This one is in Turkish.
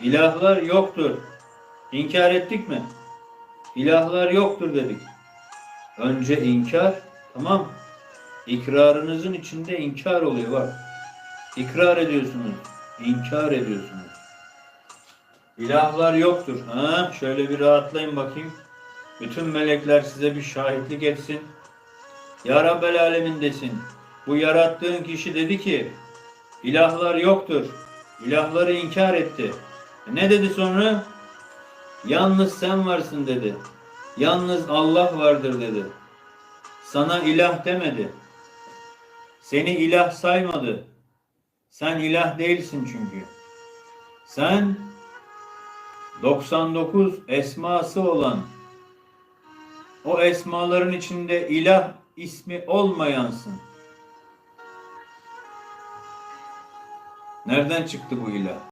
İlahlar yoktur. İnkar ettik mi? İlahlar yoktur dedik. Önce inkar, tamam. İkrarınızın içinde inkar oluyor bak. İkrar ediyorsunuz, inkar ediyorsunuz. İlahlar yoktur. Ha, şöyle bir rahatlayın bakayım. Bütün melekler size bir şahitlik etsin. Ya Rabbel Alemin desin. Bu yarattığın kişi dedi ki ilahlar yoktur. İlahları inkar etti. E Ne dedi sonra? Yalnız sen varsın dedi. Yalnız Allah vardır dedi. Sana ilah demedi. Seni ilah saymadı. Sen ilah değilsin çünkü. Sen 99 esması olan o esmaların içinde ilah ismi olmayansın. Nereden çıktı bu ilah?